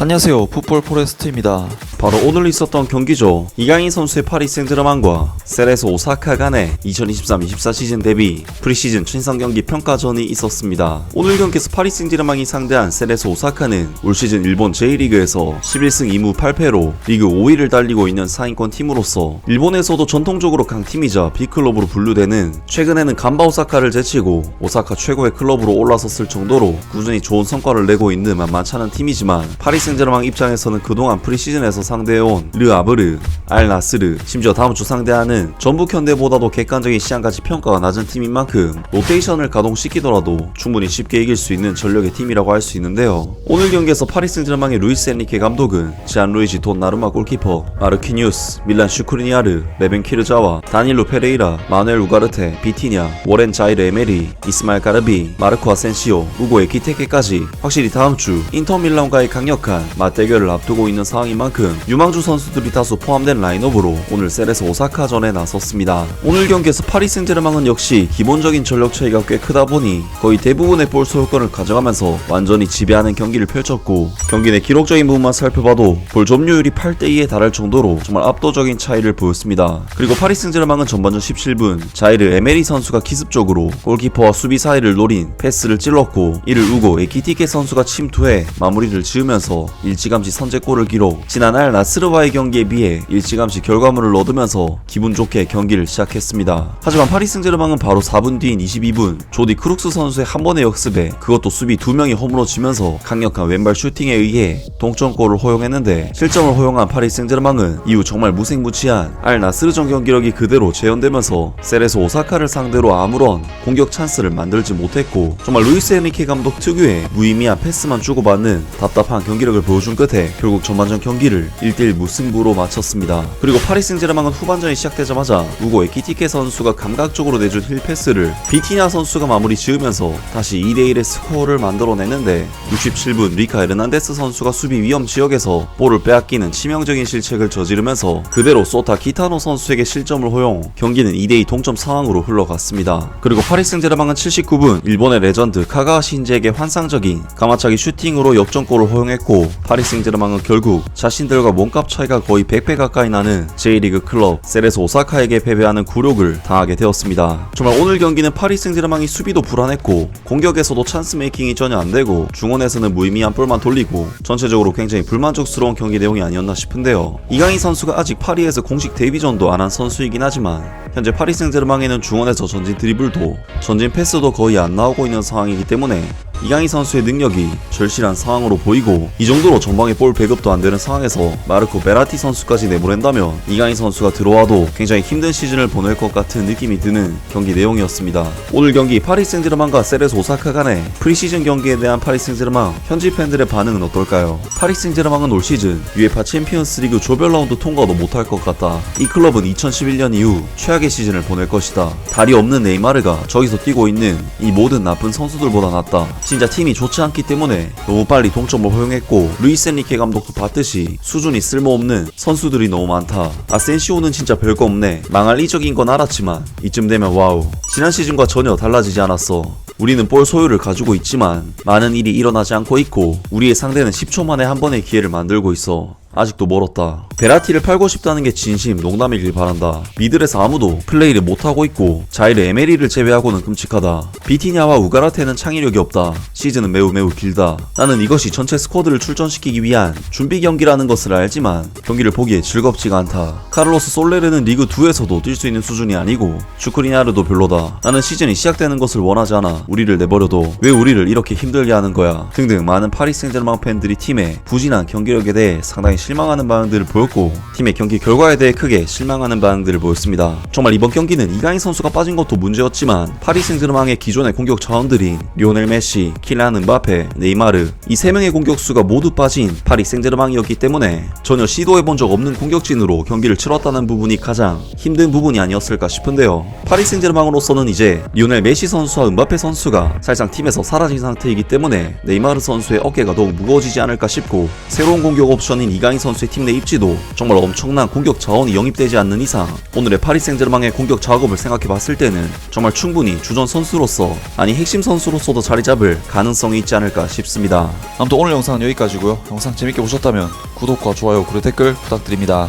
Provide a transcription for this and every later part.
안녕하세요. 풋볼 포레스트입니다. 바로 오늘 있었던 경기죠. 이강인 선수의 파리 생제르맹과 셀에서 오사카 간의 2023-24 시즌 데뷔 프리시즌 친선 경기 평가전이 있었습니다. 오늘 경기에서 파리 생제르맹이 상대한 셀에서 오사카는 올 시즌 일본 J리그에서 11승 2무 8패로 리그 5위를 달리고 있는 상위권 팀으로서 일본에서도 전통적으로 강팀이자 B클럽으로 분류되는 최근에는 간바 오사카를 제치고 오사카 최고의 클럽으로 올라섰을 정도로 꾸준히 좋은 성과를 내고 있는 만만찮은 팀이지만 파리 생제르맹 입장에서는 그동안 프리시즌에서 상대해온 르 아브르, 알 나스르, 심지어 다음 주 상대하는 전북 현대보다도 객관적인 시장까지 평가가 낮은 팀인 만큼 로테이션을 가동시키더라도 충분히 쉽게 이길 수 있는 전력의 팀이라고 할 수 있는데요. 오늘 경기에서 파리 생제르맹의 루이스 엔리케 감독은 지안 루이지 돈 나르마 골키퍼, 마르키뉴스, 밀란 슈크리니아르, 레벤 키르자와 다닐로 페레이라, 마누엘 우가르테, 비티냐, 워렌 자이르 에메리, 이스마일 까르비, 마르코 아센시오, 우고 에키테케까지 확실히 다음 주 인터 밀란과의 강력한 맞대결을 앞두고 있는 상황인 만큼 유망주 선수들이 다수 포함된 라인업으로 오늘 셀에서 오사카전에 나섰습니다. 오늘 경기에서 파리 생제르맹은 역시 기본적인 전력 차이가 꽤 크다 보니 거의 대부분의 볼 소유권을 가져가면서 완전히 지배하는 경기를 펼쳤고 경기 내 기록적인 부분만 살펴봐도 볼 점유율이 8대2에 달할 정도로 정말 압도적인 차이를 보였습니다. 그리고 파리 생제르맹은 전반전 17분 자이르 에메리 선수가 기습적으로 골키퍼와 수비 사이를 노린 패스를 찔렀고 이를 우고 에키티케 선수가 침투해 마무리를 지으면서 일찌감치 선제골을 기록 지난 알 나스르와의 경기에 비해 일찌감치 결과물을 얻으면서 기분 좋게 경기를 시작했습니다. 하지만 파리 생제르맹은 바로 4분 뒤인 22분 조디 크룩스 선수의 한 번의 역습에 그것도 수비 두 명이 허물어지면서 강력한 왼발 슈팅에 의해 동점골을 허용했는데 실점을 허용한 파리 생제르맹은 이후 정말 무색무취한 알 나스르전 경기력이 그대로 재현되면서 셀에서 오사카를 상대로 아무런 공격 찬스를 만들지 못했고 정말 루이스 에니케 감독 특유의 무의미한 패스만 주고받는 답답한 경기력을 보여준 끝에 결국 전반전 경기를 1대1 무승부로 마쳤습니다. 그리고 파리 생제르맹은 후반전이 시작되자마자 우고 에키티케 선수가 감각적으로 내준 힐 패스를 비티냐 선수가 마무리 지으면서 다시 2대1의 스코어를 만들어내는데 67분 리카 에르난데스 선수가 수비 위험 지역에서 볼을 빼앗기는 치명적인 실책을 저지르면서 그대로 소타 기타노 선수에게 실점을 허용 경기는 2대2 동점 상황으로 흘러갔습니다. 그리고 파리 생제르맹은 79분 일본의 레전드 카가와 신지에게 환상적인 가마차기 슈팅으로 역전골을 허용했고 파리 생제르맹은 결국 자신들과 몸값 차이가 거의 100배 가까이 나는 J리그 클럽 셀에서 오사카에게 패배하는 굴욕을 당하게 되었습니다. 정말 오늘 경기는 파리 생제르맹이 수비도 불안했고 공격에서도 찬스 메이킹이 전혀 안 되고 중원에서는 무의미한 볼만 돌리고 전체적으로 굉장히 불만족스러운 경기 내용이 아니었나 싶은데요. 이강인 선수가 아직 파리에서 공식 데뷔전도 안 한 선수이긴 하지만 현재 파리 생제르맹에는 중원에서 전진 드리블도 전진 패스도 거의 안 나오고 있는 상황이기 때문에 이강인 선수의 능력이 절실한 상황으로 보이고 이 정도로 전방에 볼 배급도 안 되는 상황에서 마르코 베라티 선수까지 내보낸다면 이강인 선수가 들어와도 굉장히 힘든 시즌을 보낼 것 같은 느낌이 드는 경기 내용이었습니다. 오늘 경기 파리 생제르맹과 세레스 오사카 간의 프리시즌 경기에 대한 파리 생제르맹 현지 팬들의 반응은 어떨까요? 파리 생제르맹은 올 시즌 UEFA 챔피언스리그 조별 라운드 통과도 못할 것 같다. 이 클럽은 2011년 이후 최악의 시즌을 보낼 것이다. 다리 없는 네이마르가 저기서 뛰고 있는 이 모든 나쁜 선수들보다 낫다. 진짜 팀이 좋지 않기 때문에 너무 빨리 동점을 허용했고 루이스 엔리케 감독도 봤듯이 수준이 쓸모없는 선수들이 너무 많다. 아센시오는 진짜 별거 없네. 망할 이적인 건 알았지만 이쯤 되면 와우. 지난 시즌과 전혀 달라지지 않았어. 우리는 볼 소유를 가지고 있지만 많은 일이 일어나지 않고 있고 우리의 상대는 10초 만에 한 번의 기회를 만들고 있어. 아직도 멀었다. 베라티를 팔고 싶다는 게 진심 농담이길 바란다. 미들에서 아무도 플레이를 못하고 있고 자이르 에메리를 제외하고는 끔찍하다. 비티냐와 우가라테는 창의력이 없다. 시즌은 매우 매우 길다. 나는 이것이 전체 스쿼드를 출전시키기 위한 준비 경기라는 것을 알지만 경기를 보기에 즐겁지가 않다. 카를로스 솔레르는 리그 2에서도 뛸 수 있는 수준이 아니고 슈크리냐르도 별로다. 나는 시즌이 시작되는 것을 원하지 않아. 우리를 내버려둬. 왜 우리를 이렇게 힘들게 하는 거야. 등등 많은 파리 생제르맹 팬들이 팀의 부진한 경기력에 대해 상당히 실망하는 반응들을 보였고 팀의 경기 결과에 대해 크게 실망하는 반응들을 보였습니다. 정말 이번 경기는 이강인 선수가 빠진 것도 문제였지만 파리 생제르맹의 기존의 공격 자원들인 리오넬 메시, 킬란 은바페, 네이마르 이 세 명의 공격수가 모두 빠진 파리 생제르맹이었기 때문에 전혀 시도해본 적 없는 공격진으로 경기를 치렀다는 부분이 가장 힘든 부분이 아니었을까 싶은데요. 파리 생제르맹으로서는 이제 리오넬 메시 선수와 은바페 선수가 사실상 팀에서 사라진 상태이기 때문에 네이마르 선수의 어깨가 더욱 무거워지지 않을까 싶고 새로운 공격 옵션인 이강인 이강인 선수의 팀 내 입지도 정말 엄청난 공격 자원이 영입되지 않는 이상 오늘의 파리 생제르맹의 공격 작업을 생각해 봤을 때는 정말 충분히 주전 선수로서 아니 핵심 선수로서도 자리 잡을 가능성이 있지 않을까 싶습니다. 아무튼 오늘 영상은 여기까지고요. 영상 재밌게 보셨다면 구독과 좋아요 그리고 댓글 부탁드립니다.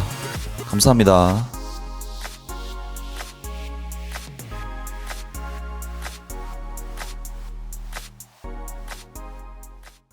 감사합니다.